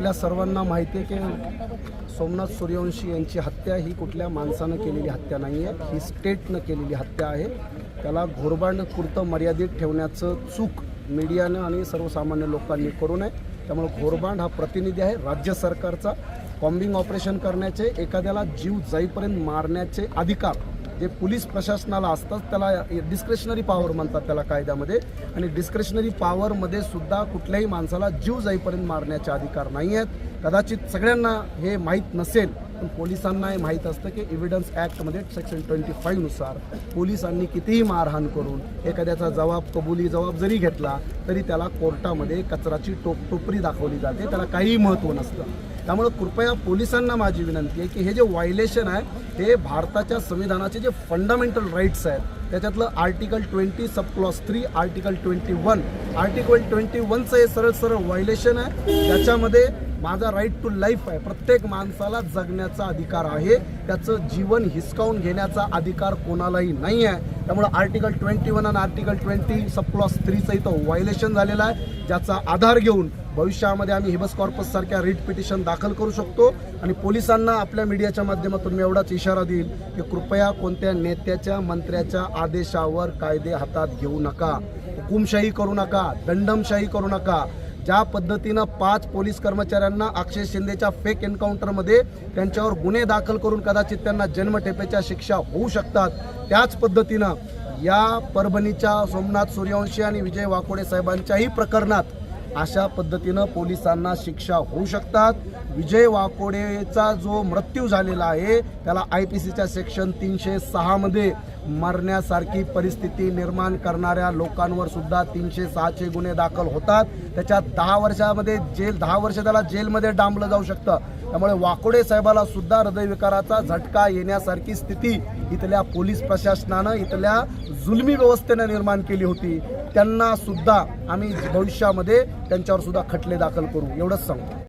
आपल्या सर्वांना माहिती आहे की सोमनाथ सूर्यवंशी यांची हत्या ही कुठल्या माणसानं केलेली हत्या नाही आहे ही स्टेटनं केलेली हत्या आहे. त्याला घोरबांड पुरतं मर्यादित ठेवण्याचं चूक मीडियानं आणि सर्वसामान्य लोकांनी करू नये. त्यामुळे घोरबांड हा प्रतिनिधी आहे राज्य सरकारचा. कॉम्बिंग ऑपरेशन करण्याचे एखाद्याला जीव जाईपर्यंत मारण्याचे अधिकार जे पोलीस प्रशासनाला असतात त्याला डिस्क्रेशनरी पॉवर म्हणतात त्याला कायद्यामध्ये. आणि डिस्क्रेशनरी पॉवरमध्ये सुद्धा कुठल्याही माणसाला जीव जाईपर्यंत मारण्याचे अधिकार नाही आहेत. कदाचित सगळ्यांना हे माहीत नसेल पण पोलिसांना हे माहीत असतं की एव्हिडन्स ॲक्टमध्ये सेक्शन ट्वेंटी फाईव्हनुसार पोलिसांनी कितीही मारहाण करून एखाद्याचा जबाब कबुली जबाब जरी घेतला तरी त्याला कोर्टामध्ये कचराची टोप टोपरी दाखवली जाते. त्याला काहीही महत्त्व नसतं. त्यामुळं कृपया पोलिसांना माझी विनंती आहे की हे जे व्हायलेशन आहे हे भारताच्या संविधानाचे जे फंडामेंटल राईट्स आहेत त्याच्यातलं article twenty sub clause three article twenty one article twenty वनचं हे सरळ सरळ व्हायलेशन आहे. त्याच्यामध्ये माझा राईट टू लाईफ आहे. प्रत्येक माणसाला जगण्याचा अधिकार आहे. त्याचं जीवन हिसकावून घेण्याचा अधिकार कोणालाही नाही आहे. त्यामुळं आर्टिकल ट्वेंटी वन आणि आर्टिकल ट्वेंटी सब क्लॉस थ्रीचं इथं व्हायलेशन झालेलं आहे. ज्याचा आधार घेऊन भविष्यामध्ये आम्ही हिबस कॉर्पस सारख्या रिट पिटिशन दाखल करू शकतो आणि पोलिसांना आपल्या मीडियाच्या माध्यमातून मी एवढाच इशारा देईल की कृपया कोणत्या नेत्याच्या मंत्र्याच्या आदेशावर कायदे हातात घेऊ नका. हुकुमशाही करू नका दंडमशाही करू नका. ज्या पद्धतीनं पाच पोलीस कर्मचाऱ्यांना अक्षय शिंदेच्या फेक एन्काउंटरमध्ये त्यांच्यावर गुन्हे दाखल करून कदाचित त्यांना जन्मठेपेच्या शिक्षा होऊ शकतात त्याच पद्धतीनं या परभणीच्या सोमनाथ सूर्यवंशी आणि विजय वाकोडे साहेबांच्याही प्रकरणात अशा पद्धतीनं पोलिसांना शिक्षा होऊ शकतात. विजय वाकोडेचा जो मृत्यू झालेला आहे त्याला आय पी सीच्या सेक्शन तीनशे सहामध्ये मरण्यासारखी परिस्थिती निर्माण करणाऱ्या लोकांवर सुद्धा तीनशे सहाचे गुन्हे दाखल होतात. त्याच्यात दहा वर्षामध्ये जेल दहा वर्ष त्याला जेलमध्ये डांबलं जाऊ शकतं. त्यामुळे वाकोडे साहेबाला सुद्धा हृदयविकाराचा झटका येण्यासारखी स्थिती इथल्या पोलीस प्रशासनानं इथल्या जुलमी व्यवस्थेनं निर्माण केली होती. त्यांना सुद्धा आम्ही भविष्यामध्ये त्यांच्यावर सुद्धा खटले दाखल करू एवढंच सांगतो.